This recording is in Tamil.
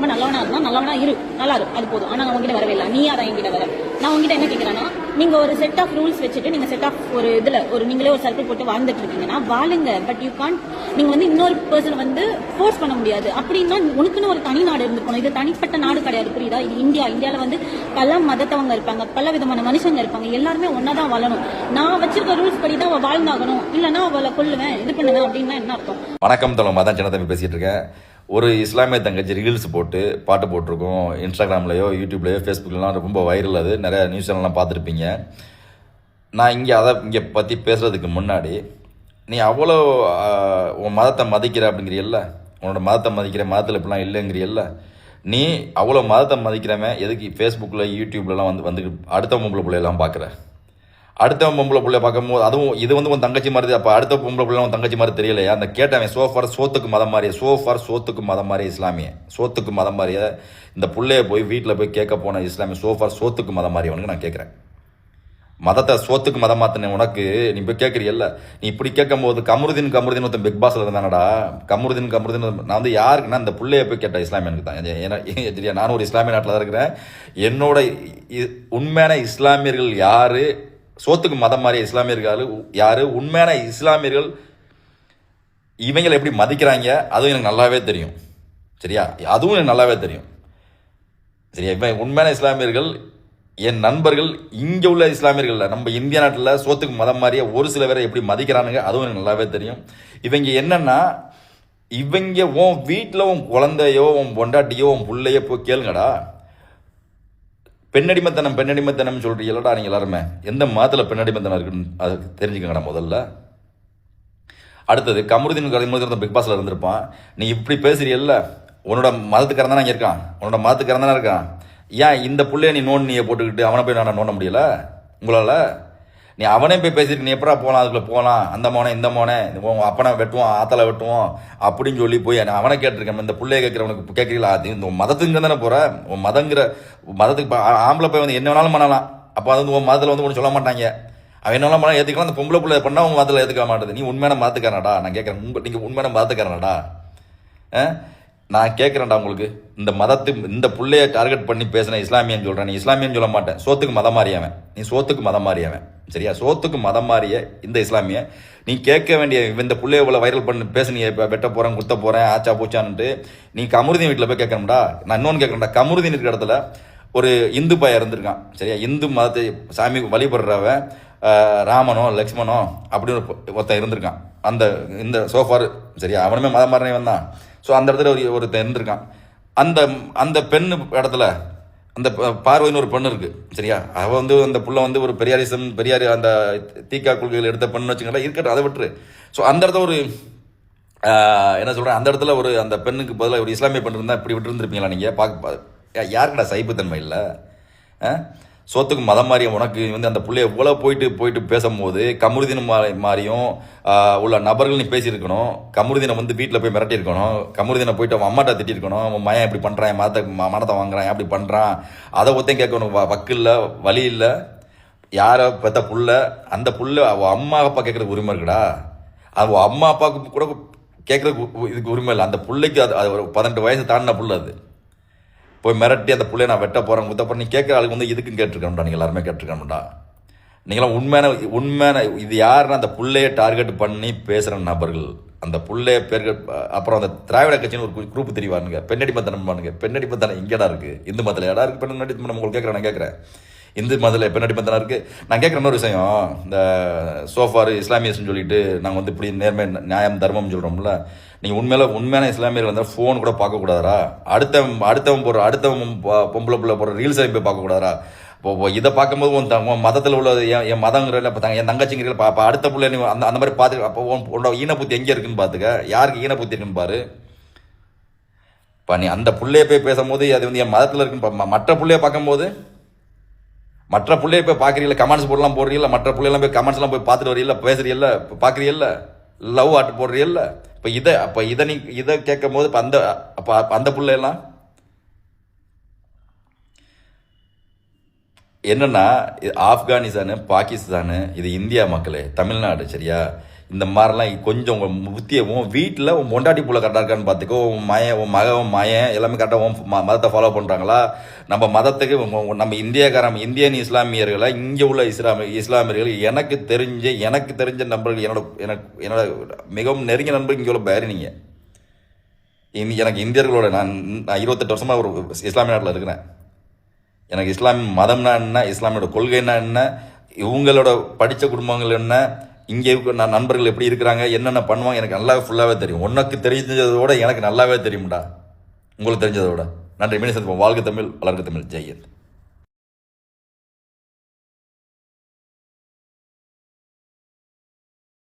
ரொம்ப நல்லவனா இருந்தா நல்லவனா இரு. நல்லா இரு. அது போதும். ஆனா நான் உங்ககிட்ட வரவே இல்லை. நீ அதான் என்கிட்ட வர. நான் உங்ககிட்ட என்ன கேட்கிறேன்னா நீங்க ஒரு செட் ஆஃப் ரூல்ஸ் வச்சுட்டு நீங்க செட் ஆஃப் ஒரு இதுல ஒரு நீங்களே ஒரு சர்க்கிள் போட்டு வாழ்ந்துட்டு இருக்கீங்கன்னா வாழுங்க. பட் யூ கான் நீங்க வந்து இன்னொரு பர்சன் வந்து ஃபோர்ஸ் பண்ண முடியாது. அப்படின்னா உனக்குன்னு ஒரு தனி நாடு இருந்துக்கணும். இது தனிப்பட்ட நாடு கிடையாது. புரியுதா? இது இந்தியா. இந்தியால வந்து பல மதத்தவங்க இருப்பாங்க. பல விதமான மனுஷங்க இருப்பாங்க. எல்லாருமே ஒன்னா தான் வாழணும். நான் வச்சிருக்க ரூல்ஸ் படி தான் அவள் வாழ்ந்தாகணும். இல்லைன்னா அவளை கொள்ளுவேன் இது பண்ணுவேன் அப்படின்னா என்ன அர்த்தம்? வணக்கம் தோழர் மதான் சின்னத்தம்பி பேசிட்டு இருக்கேன். ஒரு இஸ்லாமிய தங்கச்சி ரீல்ஸ் போட்டு பாட்டு போட்டிருக்கோம். இன்ஸ்டாகிராம்லையோ யூடியூப்லையோ ஃபேஸ்புக்லாம் ரொம்ப வைரல் அது. நிறையா நியூஸ் சேனல்லாம் பார்த்துருப்பீங்க. நான் இங்கே அதை இங்கே பற்றி பேசுகிறதுக்கு முன்னாடி நீ அவ்வளோ உன் மதத்தை மதிக்கிற அப்படிங்கிறியல்ல? உன்னோட மதத்தை மதிக்கிற மதத்தில் இப்படிலாம் இல்லைங்கிறியல்ல? நீ அவ்வளோ மதத்தை மதிக்கிறவன் எதுக்கு ஃபேஸ்புக்கில் யூடியூப்லலாம் வந்து வந்து அடுத்த பொம்பளை பிள்ளையெல்லாம் பார்க்குற? அடுத்த பொம்பளை பிள்ளைய பார்க்கும்போது அதுவும் இது வந்து உன் தங்கச்சி மாதிரி அப்போ அடுத்த பொம்பளை பிள்ளை உன் தங்கச்சி மாதிரி தெரியலையா அந்த கேட்டவன் சோஃபார் சோத்துக்கு மதம் மாதிரி சோஃபார் சோத்துக்கு மதம் மாதிரி இஸ்லாமிய சோத்துக்கு மதம் மாறிய இந்த பிள்ளைய போய் வீட்டில் போய் கேட்க போன இஸ்லாமிய சோஃபார் சோத்துக்கு மதம் மாறியவனுக்கு நான் கேட்குறேன் மதத்தை சோத்துக்கு மதம் மாற்றின உனக்கு நீ போய் கேட்குறியல்ல நீ இப்படி கேட்கும்போது கமருதீன் கமருதீன் ஒருத்தன் பிக் பாஸில் இருந்தானடா கமருதீன் கமருதீன் நான் வந்து யாருக்குன்னா இந்த பிள்ளைய போய் கேட்டேன் இஸ்லாமியனுக்கு தான் ஏன்னா தெரியா நானும் ஒரு இஸ்லாமிய நாட்டில் தான் இருக்கிறேன் என்னோட இ- உண்மையான இஸ்லாமியர்கள் யார் சோத்துக்கு மதம் மாறிய இஸ்லாமியர்கள் யார்? உண்மையான இஸ்லாமியர்கள் இவங்களை எப்படி மதிக்கிறாங்க? அதுவும் எனக்கு நல்லாவே தெரியும். சரியா? அதுவும் எனக்கு நல்லாவே தெரியும். சரியா? இவன் உண்மையான இஸ்லாமியர்கள் என் நண்பர்கள் இங்கே உள்ள இஸ்லாமியர்களில் நம்ம இந்திய நாட்டில் சோத்துக்கு மதம் மாறிய ஒரு சில பேரை எப்படி மதிக்கிறானுங்க? அதுவும் எனக்கு நல்லாவே தெரியும். இவங்க என்னென்னா இவங்க உன் வீட்டில் உன் குழந்தையோ உன் பொண்டாட்டியோ உன் புள்ளையோ போய் கேளுங்கடா. பெண்ணடிமைத்தனம் பெண்ணடிமைத்தனம் சொல்றீங்களடா நீங்கள் எல்லாருமே. எந்த மதத்தில் பெண்ணடிமத்தனம் இருக்குன்னு அது தெரிஞ்சுக்கங்கடா முதல்ல. அடுத்தது கமருதீன் கமருதீன் பிக் பாஸில் இருந்திருப்பான். நீ இப்படி பேசுறியல்ல உன்னோட மதத்துக்காரன் தானே இருக்கான். உன்னோட மதத்துக்காரன் தானே இருக்கான். ஏன் இந்த பிள்ளைய நீ நோண்டு நீயே போட்டுக்கிட்டு அவனை போய் நான் நோண்ட முடியல? உங்களால்? நீ அவனே போய் பேசிட்டு நீ எப்படா போகலாம் அதுக்குள்ள போகலாம் அந்த மோனே இந்த மோனே உன் அப்பனை வெட்டுவோம் ஆத்தலை வெட்டுவோம் அப்படின்னு சொல்லி போய் நான் அவனை கேட்டிருக்கேன். இந்த பிள்ளைய கேட்குறவனுக்கு கேட்கறீங்களா? அது இந்த உன் மதத்துக்கு தானே போற? உன் மதங்கிற மதத்துக்கு ஆ- ஆம்பளை போய் வந்து என்ன வேணாலும் பண்ணலாம். அப்போ அது வந்து உன் மதத்தில் வந்து ஒன்று சொல்ல மாட்டாங்க. அவன் என்னெல்லாம் பண்ணா ஏற்றுக்கலாம் அந்த பொம்பளை பிள்ளை பண்ணால் உங்கள் மதத்தில் ஏற்றுக்க மாட்டேது நீ உண்மையான மதத்துக்காரனடா? நான் கேட்குறேன் உங்கள் நீங்கள் உண்மையான மதத்துக்காரனடா? ஆ? நான் கேட்குறேன்டா உங்களுக்கு. இந்த மதத்து இந்த பிள்ளைய டார்கெட் பண்ணி பேசின இஸ்லாமியன்னு சொல்கிறேன் நீ இஸ்லாமியன் சொல்ல மாட்டேன். சோத்துக்கு மதம் மாறியவன் நீ சோத்துக்கு மதம் மாறியவன் சரியா? சோத்துக்கு மதம் மாறிய இந்த இஸ்லாமிய. நீ கேட்க வேண்டிய இந்த பிள்ளைய இவ்வளோ வைரல் பண்ணி பேச நீ இப்போ வெட்ட போகிறேன் குத்த போகிறேன் ஆச்சா போச்சான்ட்டு நீ கமருதீன் வீட்டில் போய் கேட்கணும்டா நான் இன்னொன்று கேட்குறேன்டா கமருதீன் இருக்கிற இடத்துல ஒரு இந்து பையன் இருந்திருக்கான். சரியா? இந்து மதத்தை சாமி வழிபடுறவன் ராமனோ லக்ஷ்மணோ அப்படின்னு ஒரு ஒருத்தன் இருந்திருக்கான். அந்த இந்த சோஃபார் சரியா? அவனுமே மதம் மாறினவன் தான். ஸோ அந்த இடத்துல ஒரு ஒருத்தன் இருந்திருக்கான் அந்த அந்த பெண்ணு இடத்துல அந்த ப- பார்வைன்னு ஒரு பெண்ணு இருக்குது சரியா? அவள் வந்து அந்த புள்ள வந்து ஒரு பெரியாரிசம் பெரியார் அந்த தீக்கா கொள்கைகள் எடுத்த பெண்ணு வச்சுக்கோங்களேன் இருக்கட்டும் அதை விட்டுரு. ஸோ அந்த இடத்துல ஒரு என்ன சொல்கிறேன் அந்த இடத்துல ஒரு அந்த பெண்ணுக்கு பதிலாக ஒரு இஸ்லாமிய பெண் இருந்தால் இப்படி விட்டுருந்துருப்பீங்களா நீங்கள் பார்க்க யாருக்குடா சைப்புத்தன்மை இல்லை? சோத்துக்கு மதம் மாறிய உனக்கு வந்து அந்த பிள்ளைய இவ்வளோ போயிட்டு போயிட்டு பேசும்போது கமருதீன் மா மாறியும் உள்ள நபர்கள் நீ பேசியிருக்கணும் கமருதீனை வந்து வீட்டில் போய் மிரட்டியிருக்கணும் கமருதீனை போயிட்டு அவன் அம்மாட்ட திட்டிருக்கணும் அவன் மயம் இப்படி பண்ணுறான் என் மதத்தை மனத்தை வாங்குறான் அப்படி பண்ணுறான் அதை ஒத்தையும் கேட்கணும் வக்கு இல்லை வழி இல்லை யாரை பெத்த புள்ள அந்த புள்ள அவள் அம்மா அப்பா கேட்கறதுக்கு உரிமை இருக்குடா. அது அம்மா அப்பாவுக்கு கூட கேட்கறதுக்கு உ- இதுக்கு உரிமை இல்லை. அந்த புள்ளைக்கு அது அது ஒரு பதினெட்டு வயசு தாண்டின புள்ள அது. போய் மிரட்டி அந்த பிள்ளைய நான் வெட்ட போகிறேன் குத்த போகிறேன் நீ கேட்குற ஆளுக்கு வந்து இதுக்கும் கேட்டிருக்கணும்டா நீங்கள் எல்லாருமே கேட்டிருக்கணும்டா. நீங்களாம் உண்மையான உண்மையான இது யாருன்னா அந்த புள்ளைய டார்கெட் பண்ணி பேசுகிற நபர்கள். அந்த புள்ளைய பேர்கள் அப்புறம் அந்த திராவிட கட்சின்னு ஒரு குரூப் தெரிவானுங்க பெண்ணடி மத்தனம் பண்ணுங்க பெண்ணடி மத்தனம் இங்கேடா இருக்குது இந்து மதத்தில் இடம் இருக்குது பெண்ணடி மத்தனம் உங்களுக்கு கேட்குறேன் நான் கேட்குறேன் இந்து மதத்தில் பெண்ணடி மத்தனம் இருக்குது நான் கேட்குற இன்னொரு விஷயம். இந்த சோஃபார் இஸ்லாமியஸ்னு சொல்லிட்டு நாங்கள் வந்து இப்படி நேர்மை நியாயம் தர்மம்னு சொல்கிறோம்ல நீங்கள் உண்மையில உண்மையான இஸ்லாமியர்கள் வந்தால் ஃபோன் கூட பார்க்கக்கூடாதா அடுத்தவன் அடுத்தவன் போடுற அடுத்தவன் பொம்பளை பிள்ளை போடுற ரீல்ஸ் போய் பார்க்கக்கூடாதா இப்போ இதை பார்க்கும்போது உன் த- உன் மதத்தில் உள்ள என் என் மதங்கிற இப்போ என் தங்கச்சிங்கிற பா அப்போ அடுத்த பிள்ளை நீ அந்த அந்த மாதிரி பார்த்து அப்போ உன் உன்னோட ஈனப்புத்தி எங்கே இருக்குன்னு பார்த்துக்க. யாருக்கு ஈனப்புத்தி இருக்குன்னு பாரு. இப்போ நீ அந்த பிள்ளைய போய் பேசும்போது அது வந்து என் மதத்தில் இருக்குன்னு பா- மற்ற பிள்ளைய பார்க்கும்போது மற்ற பிள்ளைய போய் பார்க்குறீங்களா? கமெண்ட்ஸ் போடலாம் போடுறீங்களா? மற்ற பிள்ளைலாம் போய் கமெண்ட்ஸ்லாம் போய் பார்த்துட்டு வரீங்களா பேசுறீல்ல பார்க்குறீங்களா? லவ் ஆட்டு போடுறீல்ல? இப்போ இதை அப்போ இதை நீ இதை கேட்கும் போது இப்போ அந்த அப்போ அந்த புள்ளையெல்லாம்? என்னென்னா இது ஆப்கானிஸ்தானு பாகிஸ்தானு இது இந்தியா மக்களே தமிழ்நாடு சரியா? இந்த மாதிரிலாம் கொஞ்சம் உங்கள் புத்தியை உன் வீட்டில் உன் பொண்டாட்டி புள்ள கரெக்டாக இருக்கான்னு பார்த்துக்கோ உன் மயன் உன் மக உன் மயன் எல்லாமே கரெக்டாக உன் ம- மதத்தை ஃபாலோ பண்ணுறாங்களா நம்ம மதத்துக்கு நம்ம இந்தியாக்காரன் இந்தியன் இஸ்லாமியர்களை இங்கே உள்ள இஸ்லாமி இஸ்லாமியர்கள் எனக்கு தெரிஞ்ச எனக்கு தெரிஞ்ச நண்பர்கள் என்னோட எனக்கு என்னோட மிகவும் நெருங்கிய நண்பர்கள் இங்கே உள்ள பேரினிங்க இனி எனக்கு இந்தியர்களோட நான் நான் இருபத்தெட்டு வருஷமாக ஒரு இஸ்லாமிய நாட்டில் இருக்கிறேன். எனக்கு இஸ்லாம் மதம்னா என்ன இஸ்லாமியோட கொள்கைன்னா என்ன இவங்களோட படித்த குடும்பங்கள் என்ன இங்கே நான் நண்பர்கள் எப்படி இருக்கிறாங்க என்னென்ன பண்ணுவாங்க எனக்கு நல்லாவே ஃபுல்லாகவே தெரியும். உனக்கு தெரிஞ்சதோட எனக்கு நல்லாவே தெரியும்டா. உங்களுக்கு தெரிஞ்சதோட. நன்றி மீண்டும் சந்திப்போம். வாழ்க தமிழ் வளர்க்க தமிழ். ஜெயந்த்